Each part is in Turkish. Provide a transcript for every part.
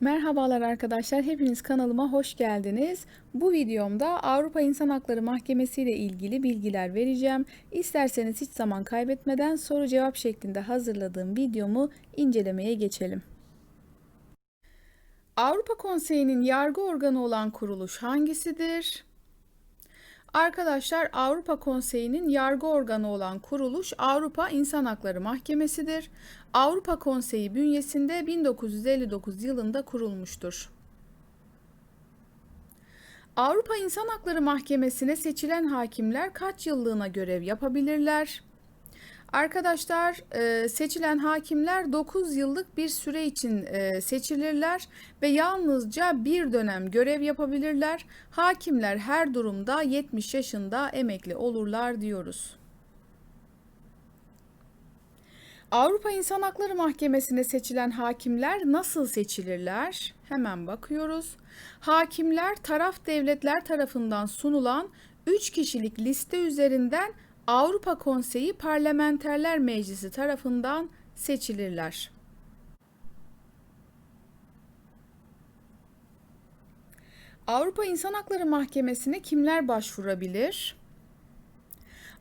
Merhabalar arkadaşlar, hepiniz kanalıma hoş geldiniz. Bu videomda Avrupa İnsan Hakları Mahkemesi ile ilgili bilgiler vereceğim. İsterseniz hiç zaman kaybetmeden soru cevap şeklinde hazırladığım videomu incelemeye geçelim. Avrupa Konseyi'nin yargı organı olan kuruluş hangisidir? Arkadaşlar Avrupa Konseyi'nin yargı organı olan kuruluş Avrupa İnsan Hakları Mahkemesi'dir. Avrupa Konseyi bünyesinde 1959 yılında kurulmuştur. Avrupa İnsan Hakları Mahkemesi'ne seçilen hakimler kaç yıllığına görev yapabilirler? Arkadaşlar e, seçilen hakimler 9 yıllık bir süre için e, seçilirler ve yalnızca bir dönem görev yapabilirler. Hakimler her durumda 70 yaşında emekli olurlar diyoruz. Avrupa İnsan Hakları Mahkemesi'ne seçilen hakimler nasıl seçilirler? Hemen bakıyoruz. Hakimler taraf devletler tarafından sunulan 3 kişilik liste üzerinden Avrupa Konseyi Parlamenterler Meclisi tarafından seçilirler. Avrupa İnsan Hakları Mahkemesi'ne kimler başvurabilir?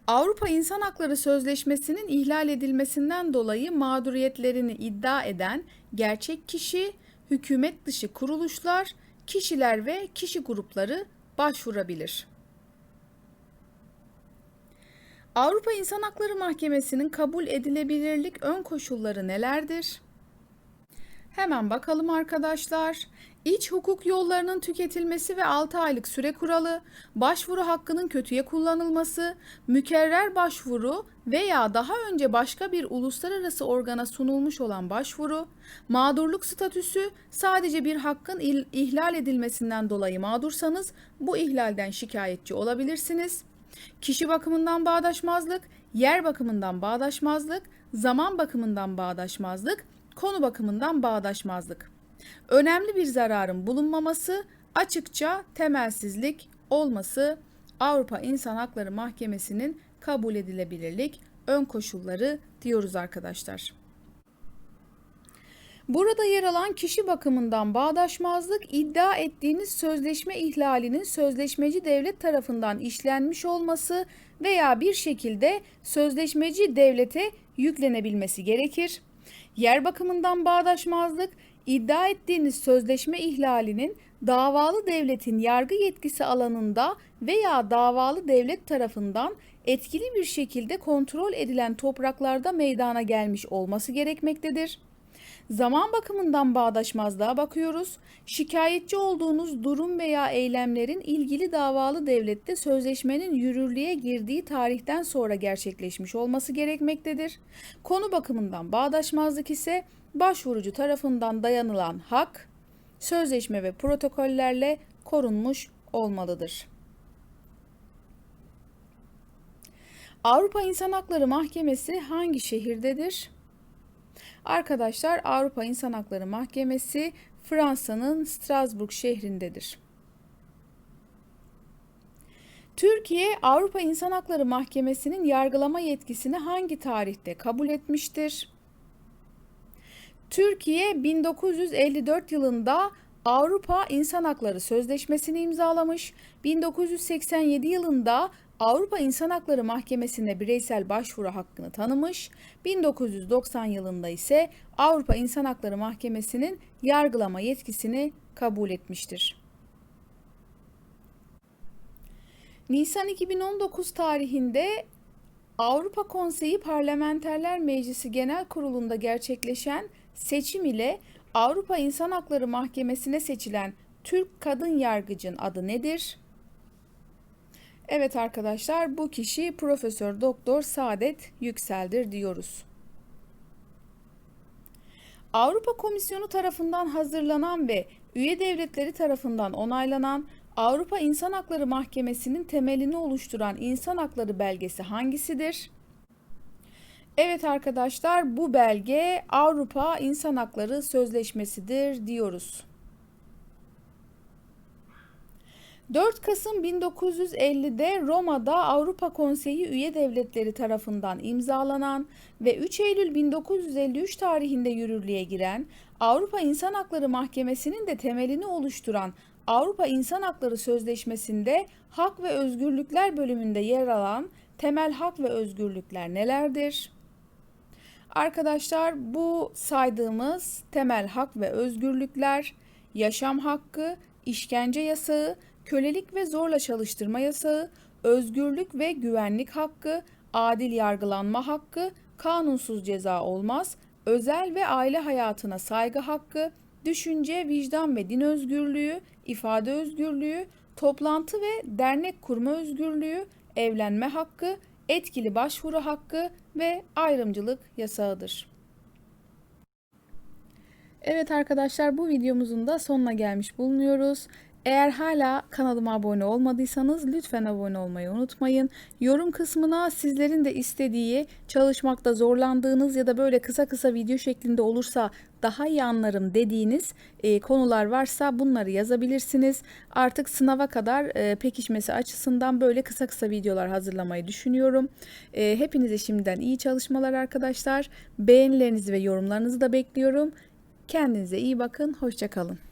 Avrupa İnsan Hakları Sözleşmesi'nin ihlal edilmesinden dolayı mağduriyetlerini iddia eden gerçek kişi, hükümet dışı kuruluşlar, kişiler ve kişi grupları başvurabilir. Avrupa İnsan Hakları Mahkemesi'nin kabul edilebilirlik ön koşulları nelerdir? Hemen bakalım arkadaşlar. İç hukuk yollarının tüketilmesi ve 6 aylık süre kuralı, başvuru hakkının kötüye kullanılması, mükerrer başvuru veya daha önce başka bir uluslararası organa sunulmuş olan başvuru, mağdurluk statüsü sadece bir hakkın ihlal edilmesinden dolayı mağdursanız bu ihlalden şikayetçi olabilirsiniz. Kişi bakımından bağdaşmazlık, yer bakımından bağdaşmazlık, zaman bakımından bağdaşmazlık, konu bakımından bağdaşmazlık. Önemli bir zararın bulunmaması, açıkça temelsizlik olması Avrupa İnsan Hakları Mahkemesi'nin kabul edilebilirlik ön koşulları diyoruz arkadaşlar. Burada yer alan kişi bakımından bağdaşmazlık iddia ettiğiniz sözleşme ihlalinin sözleşmeci devlet tarafından işlenmiş olması veya bir şekilde sözleşmeci devlete yüklenebilmesi gerekir. Yer bakımından bağdaşmazlık iddia ettiğiniz sözleşme ihlalinin davalı devletin yargı yetkisi alanında veya davalı devlet tarafından etkili bir şekilde kontrol edilen topraklarda meydana gelmiş olması gerekmektedir. Zaman bakımından bağdaşmazlığa bakıyoruz. Şikayetçi olduğunuz durum veya eylemlerin ilgili davalı devlette sözleşmenin yürürlüğe girdiği tarihten sonra gerçekleşmiş olması gerekmektedir. Konu bakımından bağdaşmazlık ise başvurucu tarafından dayanılan hak, sözleşme ve protokollerle korunmuş olmalıdır. Avrupa İnsan Hakları Mahkemesi hangi şehirdedir? Arkadaşlar Avrupa İnsan Hakları Mahkemesi Fransa'nın Strasbourg şehrindedir. Türkiye Avrupa İnsan Hakları Mahkemesi'nin yargılama yetkisini hangi tarihte kabul etmiştir? Türkiye 1954 yılında Avrupa İnsan Hakları Sözleşmesi'ni imzalamış, 1987 yılında Avrupa İnsan Hakları Mahkemesi'ne bireysel başvuru hakkını tanımış, 1990 yılında ise Avrupa İnsan Hakları Mahkemesi'nin yargılama yetkisini kabul etmiştir. Nisan 2019 tarihinde Avrupa Konseyi Parlamenterler Meclisi Genel Kurulu'nda gerçekleşen seçim ile Avrupa İnsan Hakları Mahkemesi'ne seçilen Türk kadın yargıcın adı nedir? Evet arkadaşlar bu kişi Profesör Doktor Saadet Yükseldir diyoruz. Avrupa Komisyonu tarafından hazırlanan ve üye devletleri tarafından onaylanan Avrupa İnsan Hakları Mahkemesi'nin temelini oluşturan İnsan Hakları belgesi hangisidir? Evet arkadaşlar bu belge Avrupa İnsan Hakları Sözleşmesi'dir diyoruz. 4 Kasım 1950'de Roma'da Avrupa Konseyi üye devletleri tarafından imzalanan ve 3 Eylül 1953 tarihinde yürürlüğe giren Avrupa İnsan Hakları Mahkemesi'nin de temelini oluşturan Avrupa İnsan Hakları Sözleşmesi'nde hak ve özgürlükler bölümünde yer alan temel hak ve özgürlükler nelerdir? Arkadaşlar bu saydığımız temel hak ve özgürlükler yaşam hakkı, işkence yasağı, kölelik ve zorla çalıştırma yasağı, özgürlük ve güvenlik hakkı, adil yargılanma hakkı, kanunsuz ceza olmaz, özel ve aile hayatına saygı hakkı, düşünce, vicdan ve din özgürlüğü, ifade özgürlüğü, toplantı ve dernek kurma özgürlüğü, evlenme hakkı, etkili başvuru hakkı ve ayrımcılık yasağıdır. Evet arkadaşlar bu videomuzun da sonuna gelmiş bulunuyoruz. Eğer hala kanalıma abone olmadıysanız lütfen abone olmayı unutmayın. Yorum kısmına sizlerin de istediği, çalışmakta zorlandığınız ya da böyle kısa kısa video şeklinde olursa daha iyi anlarım dediğiniz e, konular varsa bunları yazabilirsiniz. Artık sınava kadar e, pekişmesi açısından böyle kısa kısa videolar hazırlamayı düşünüyorum. E, hepinize şimdiden iyi çalışmalar arkadaşlar. Beğenilerinizi ve yorumlarınızı da bekliyorum. Kendinize iyi bakın. Hoşçakalın.